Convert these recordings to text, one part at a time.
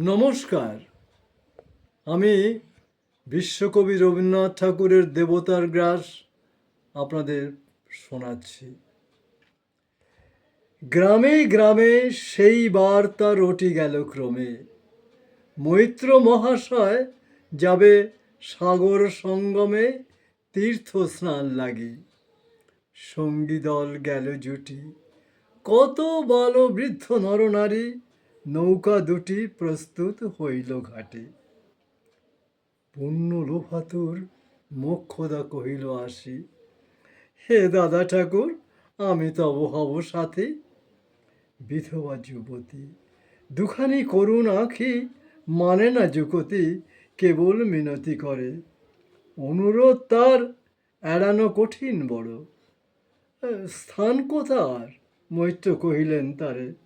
নমস্কার। আমি বিশ্বকবি রবীন্দ্রনাথ ঠাকুরের দেবতার গ্রাস আপনাদের শোনাচ্ছি। গ্রামে গ্রামে সেই বার্তা রটি গেল ক্রমে। মৈত্র মহাশয় যাবে সাগর সঙ্গমে তীর্থ স্নান লাগি। সঙ্গী দল গেল জুটি। কত বাল বৃদ্ধ নরনারী নৌকা দুটি প্রস্তুত হইল ঘাটে। পুণ্য লোভাতুর মোক্ষদা কহিল আসি, হে দাদা ঠাকুর, আমি তব হব সাথে। বিধবা যুবতী, দুখানি করুণ আঁখি মানে না যুকতি কেবল মিনতি করে। অনুরোধ তার, এড়ানো কঠিন বড়। স্থান কোথার? মৈত্র কহিলেন তারে।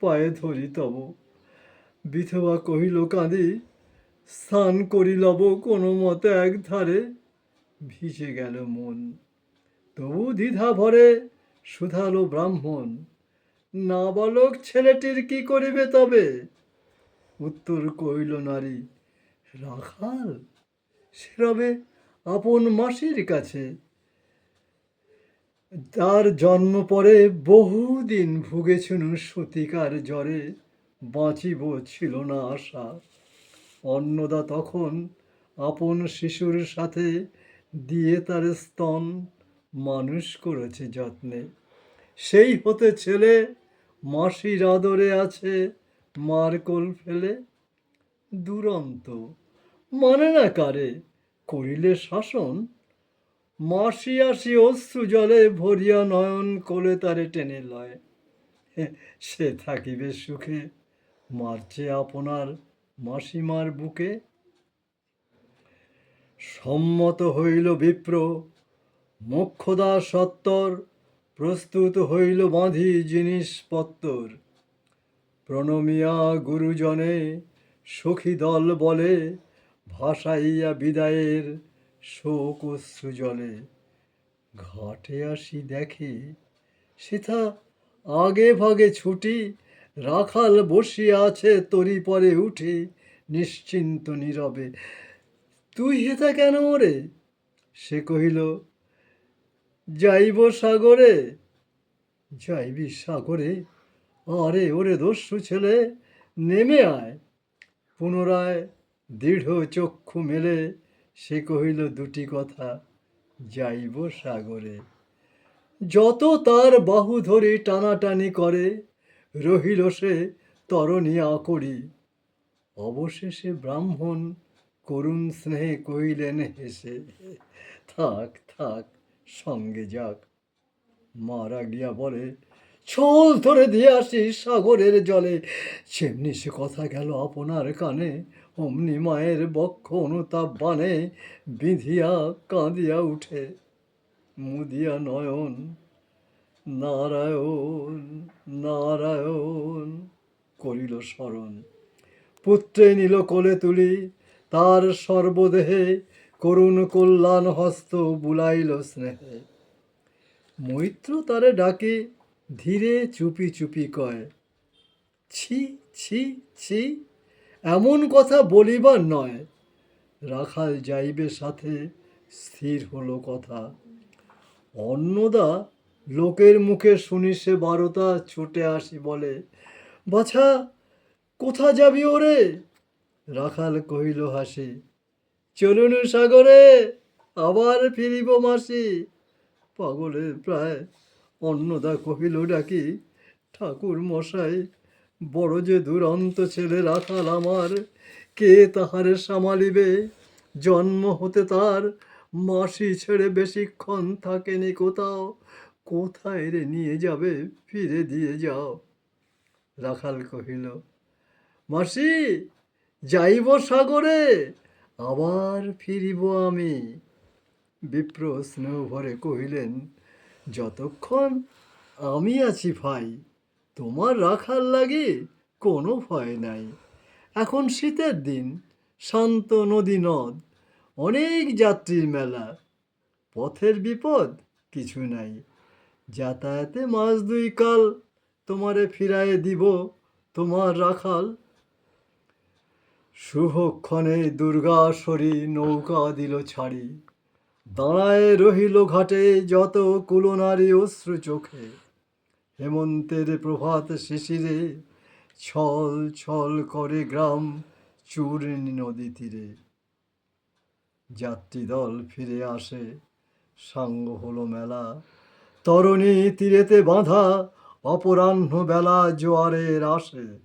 পায়ে ধরি তব বিধবা কহিল, কাঁদি, স্নান করি লব কোনো মতে এক ধারে ভিজে গেল মন। তবু দ্বিধা ভরে শুধালো ব্রাহ্মণ। নাবালক ছেলেটির কি করিবে তবে? উত্তর কহিল, নারী, রাখাল সেরবে আপন মাসির কাছে। তার জন্ম পরে বহুদিন ভুগেছেন সতিকার জ্বরে, বাঁচিব ছিল না আশা। অন্নদা তখন আপন শিশুর সাথে দিয়ে তার স্তন মানুষ করেছে যত্নে। সেই হতে ছেলে মাসির আদরে আছে, মার কোল ফেলে দুরন্ত। মানে না কারে, করিলে শাসন মাসি আসি অশ্রু জলে ভরিয়া নয়ন কোলে তারে টেনে লয়। সে থাকিবে সুখে, মারছে আপনার মাসিমার বুকে। সম্মত হইল বিপ্র, মোক্ষদা সত্তর, প্রস্তুত হইল বাঁধি জিনিসপত্তর প্রণমিয়া গুরুজনে সখী দল বলে, ভাসাইয়া বিদায়ের শোক অশ্রু জলে ঘাটে আসি দেখি সেথা আগে ভাগে ছুটি, রাখাল বসিয়া আছে তরি পরে উঠি, নিশ্চিন্ত নীরবে, তুই হেথা কেন ওরে? সে কহিল, যাইব সাগরে। যাইবি সাগরে? আরে ওরে দস্যু ছেলে, নেমে আয়। পুনরায় দৃঢ় চক্ষু মেলে সে কহিল, দুটি কথা যাইব সাগরে। যত তার বাহু ধরে টানাটানি করে, রহিল সে তরণী আকরি। অবশেষে ব্রাহ্মণ করুণ স্নেহে কহিলেন, হেসে, থাক থাক, সঙ্গে যাক। মারা গিয়া বলে ছোল ধরে দিয়ে আসি সাগরের জলে। যেমনি সে কথা গেল আপনার কানে। অমনি মায়ের বক্ষ অনুতাপ বানে বিধিয়া কাঁদিয়া উঠে। মুদিয়া নয়ন, নারায়ণ নারায়ণ করিল স্মরণ। পুত্রে নিল কোলে তুলি, তার সর্বদেহে করুণ কল্যাণ হস্ত বুলাইল স্নেহে। মৈত্র তারে ডাকে ধীরে চুপি চুপি কয়, ছি ছি ছি, এমন কথা বলিবার নয়। রাখাল যাইবে সাথে, স্থির হলো কথা। অন্নদা লোকের মুখে শুনি সে বারোটা ছুটে আসি বলে, বাছা, কোথা যাবি ওরে? রাখাল কহিল হাসি, চলুন সাগরে, আবার ফিরিব মাসি। পাগলের প্রায় অন্নদা কহিল, ডাকি ঠাকুর মশাই, বড় যে দুরন্ত ছেলে রাখাল আমার, কে তাহারে সামালিবে? জন্ম হতে তার মাসি ছেড়ে বেশিক্ষণ থাকেনি কোথাও, কোথায় রে নিয়ে যাবে, ফিরে দিয়ে যাও? রাখাল কহিল, মাসি, যাইব সাগরে, আবার ফিরিব আমি। বিপ্র স্নেহ ভরে কহিলেন যতক্ষণ আমি আছি ভাই, তোমার রাখার লাগে কোনো ভয় নাই। এখন শীতের দিন, শান্ত নদী নদ, অনেক যাত্রীর মেলা। পথের বিপদ কিছু নাই। যাতায়াতে মাস দুই কাল তোমারে ফিরায়ে দিব তোমার রাখাল। শুভক্ষণে দুর্গাসরী নৌকা দিল ছাড়ি। দাঁড়ায় রহিল ঘাটে যত কুলনারী অশ্রু চোখে। হেমন্তের প্রভাত শিশিরে ছল ছল করে গ্রাম চূর্ণী নদী তীরে। যাত্রী দল ফিরে আসে, সাঙ্গ হলো মেলা। তরণী তীরেতে বাঁধা অপরাহ্ন বেলা জোয়ারের আসে।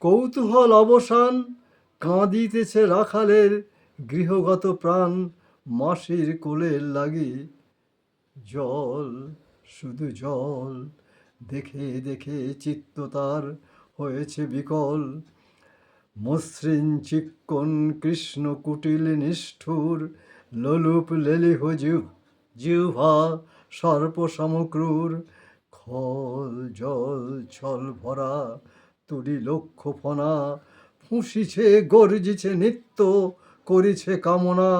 কৌতূহল অবসান কাঁদিতেছে রাখালের গৃহগত প্রাণ। মাসির কোলের লাগি জল, শুধু জল। দেখে দেখে চিত্ত তার হয়েছে বিকল। মসৃণ চিক্কন কৃষ্ণ কুটিল নিষ্ঠুর, লোলুপ লেলিহ জিহ, জিহ্বা সর্প সমক্রূর। খল, জল, ছল ভরা তুলি লক্ষ ফনা ফুঁসিছে, গর্জিছে নিত্য, করিছে কামনা।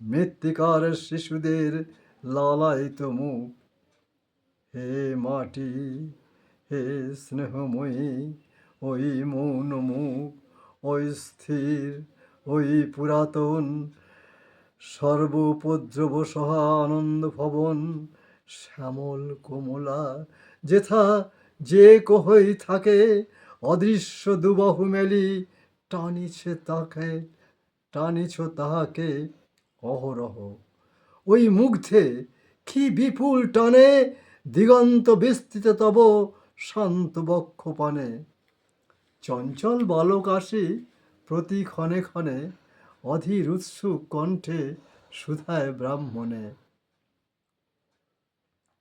মৃত্তিকার শিশুদের লালায়িত মুখ হে মাটি, হে স্নেহময়ী, ওই মৌন মুখ, ওই স্থির, ওই পুরাতন, সর্বোপদ্রব সহা আনন্দ ভবন, শ্যামল কোমলা, যেথা যে কহই থাকে, অদৃশ্য দুবাহু মেলি টানিছে তাকে, টানিছ তাহাকে। অহরহ। ওই মুগ্ধে কি বিপুল টানে, দিগন্ত বিস্তৃত তব শান্ত বক্ষ পানে। চঞ্চল বালক আসি প্রতি ক্ষণে ক্ষণে, অধীর উৎসুক কণ্ঠে সুধায় ব্রাহ্মণে।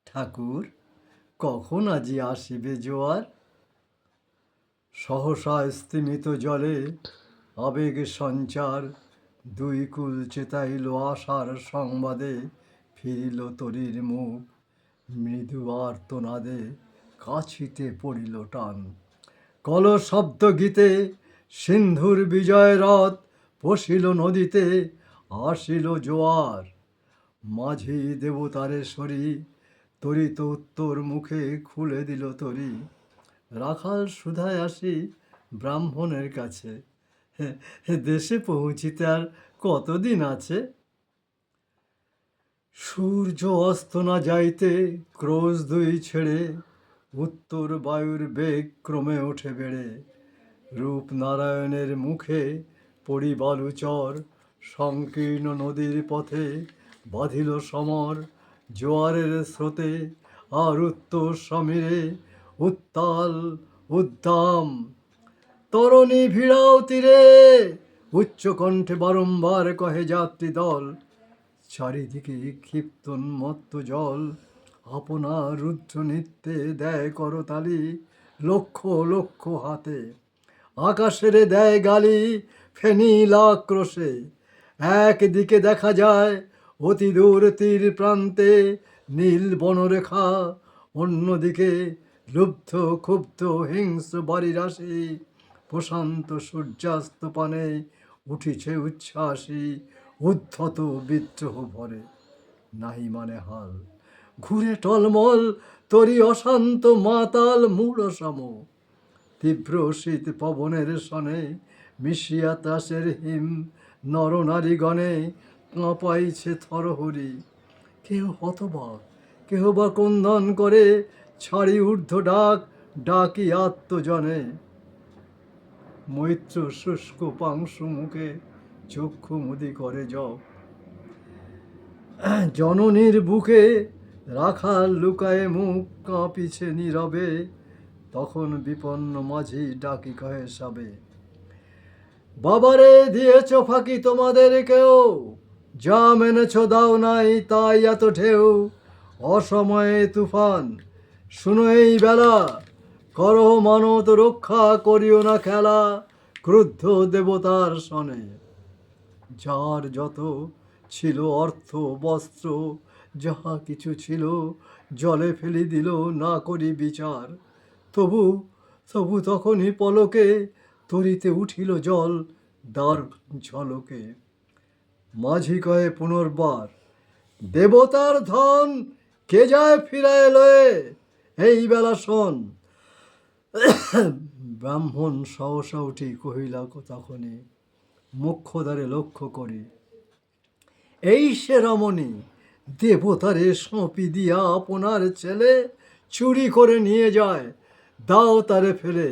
ঠাকুর, কখন আজি আসিবে জোয়ার? সহসা স্তিমিত জলে আবেগ সঞ্চার দুই কুল চেতাইল আশার সংবাদে, ফিরিল তরির মুখ, মৃদু আর্তনাদে কাছিতে পড়িল টান। কল শব্দ গীতে সিন্ধুর বিজয় রথ পশিল নদীতে, আসিল জোয়ার। মাঝি দেবতারে সরি, তরিত উত্তর মুখে খুলে দিল তরি। রাখাল সুধায় আসি ব্রাহ্মণের কাছে। দেশে পৌঁছিতে আর কতদিন আছে? সূর্য অস্ত না যাইতে ক্রোশ দুই ছেড়ে উত্তর বায়ুর বেগ ক্রমে ওঠে বেড়ে। রূপনারায়ণের মুখে পরিবালুচর সংকীর্ণ নদীর পথে বাঁধিল সমর, জোয়ারের স্রোতে আর উত্তর সমীরে উত্তাল উদ্দাম তরণী ভিড়াও তীরে উচ্চ কণ্ঠে বারংবার কহে যাত্রী দল, চারিদিকে ক্ষিপ্ত মত্ত জল। আপনার রুদ্র নৃত্যে দেয় করতালি লক্ষ লক্ষ হাতে। আকাশেরে দেয় গালি ফেনিল আক্রোশে। একদিকে দেখা যায় অতি দূর তীর প্রান্তে নীল বনরেখা, অন্যদিকে লুব্ধ ক্ষুব্ধ হিংস্র বাড়ি রাশি প্রশান্ত সূর্যাস্ত পানে উঠিছে উচ্ছ্বাসী, উদ্ধত বিদ্রোহ ভরে। নাহি মানে হাল। ঘুরে টলমল, তরি অশান্ত মাতাল মূল সম তীব্র শীত পবনের সনে মিশিয়া তাসের হিম নরনারীগণে কাঁপাইছে থরহরি। কেহ হতবাক কেহ বা কন্দন করে ছাড়ি ঊর্ধ্ব ডাক, ডাকি আত্মজনে। মৈত্র শুষ্ক পাংশু মুখে চক্ষু মুদি করে জপ। জননীর বুকে রাখাল লুকায়ে মুখ কাঁপিছে নীরবে, তখন বিপন্ন মাঝি ডাকি কহে সাবে, বাবারে, দিয়েছ ফাঁকি তোমাদের কেউ? যা মেনেছ দাও নাই তাই এত ঢেউ। অসময়ে তুফান, শুনো এই বেলা করহ মানত, রক্ষা করিও না খেলা, ক্রুদ্ধ দেবতার সনে। যার যত ছিল অর্থ, বস্ত্র, যাহা কিছু ছিল, জলে ফেলি দিল, না করি বিচার। তবু তবু তখনই পলকে, তরিতে উঠিল জল, দ্বার ঝলকে। মাঝি কয়ে পুনর্বার, দেবতার ধন কে যায় ফিরায় লয়ে? এই বেলা শোন ব্রাহ্মণ সহসা উঠি কহিলা তখনই মুখ্যদ্বারে লক্ষ্য করি। এই সে রমণী দেবতারে সঁপি দিয়া আপনার ছেলে চুরি করে নিয়ে যায়। দাও তারে ফেলে,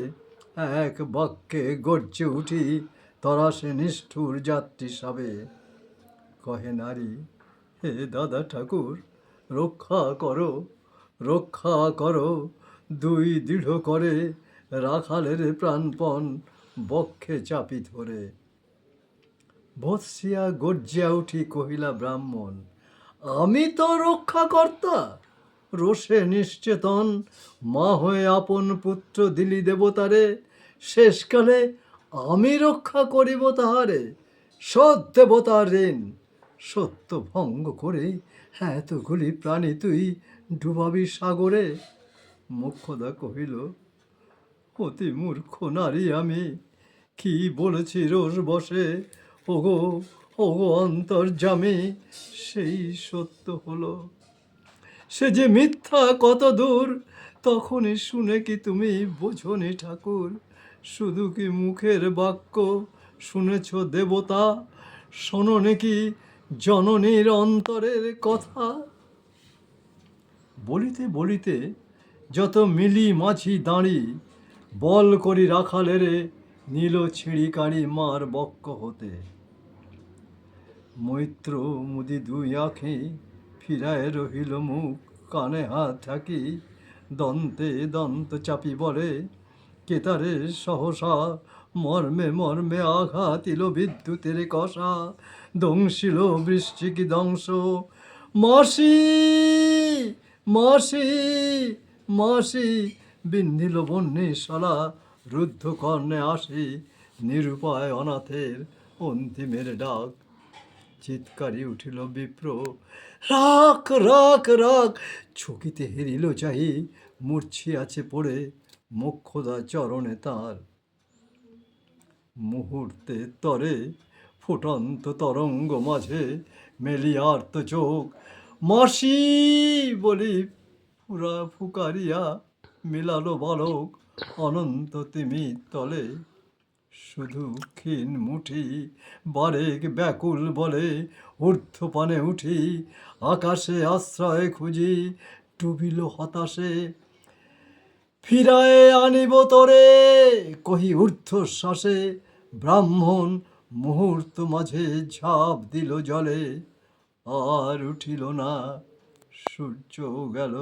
এক বাক্যে গর্জে উঠি, তরা সে নিষ্ঠুর যাত্রী সাবে। কহে নারী, হে দাদা ঠাকুর, রক্ষা করো রক্ষা করো দুই দৃঢ় করে রাখালের প্রাণপণ বক্ষে চাপি ধরে। বৎসিয়া গর্জিয়া উঠি কহিলা ব্রাহ্মণ, আমি তো রক্ষাকর্তা, রোষে নিশ্চেতন, মা হয়ে আপন পুত্র দিলি দেবতারে, শেষকালে আমি রক্ষা করিব তাহারে, সৎ দেবতার ঋণ, সত্য ভঙ্গ করে এতগুলি প্রাণী তুই ডুবাবি সাগরে মুখ্যদা কহিল, অতি মূর্খ নারী আমি। কি বলেছি রোজ বসে? ওগো ওগো অন্তর্জামী সেই সত্য হলো। সে যে মিথ্যা কত দূর, তখনই শুনে কি তুমি বোঝনি ঠাকুর? শুধু কি মুখের বাক্য শুনেছ দেবতা? শোনো নাকি জননীর অন্তরের কথা? বলিতে বলিতে যত মিলি মাছি দাঁড়ি, বল করি রাখালেরে নীল ছিঁড়ি কাড়ি মার বক্ষ হতে। মৈত্র মুদি দুই আঁখি ফিরায় রহিল মুখ, কানে হাত থাকি দন্তে দন্ত চাপি বলে কেতারে সহসা, মর্মে মর্মে আঘাত ইল বিদ্যুতের কষা, দংশিল বৃষ্টিকি দংশ, মাসি মাসি মাসি বিন্ধিল বন্যে সলা রুদ্ধ কর্ণে আসি, নিরুপায় অনাথের অন্তিমের ডাক। চিৎকারি উঠিল বিপ্র, রাখ রাখ রাখ, ছকিতে হেরিল চাহি মূর্ছি আছে পড়ে মোক্ষদা চরণে তার। মুহূর্তে তরে ফুটন্ত তরঙ্গ মাঝে মেলিয়ার্ত চোখ, মাসি বলি ফুরা ফুকারিয়া মিলালো বালক অনন্ত তিমি তলে। শুধু ক্ষীণ মুঠি বারেক ব্যাকুল বলে ঊর্ধ্বপানে উঠি, আকাশে আশ্রয় খুঁজি, ডুবিল হতাশে। ফিরায়ে আনিব তরে, কহি ঊর্ধ্বশ্বাসে। ব্রাহ্মণ মুহূর্ত মাঝে ঝাঁপ দিল জলে, আর উঠিল না সূর্য গেল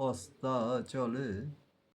অস্তা চলে।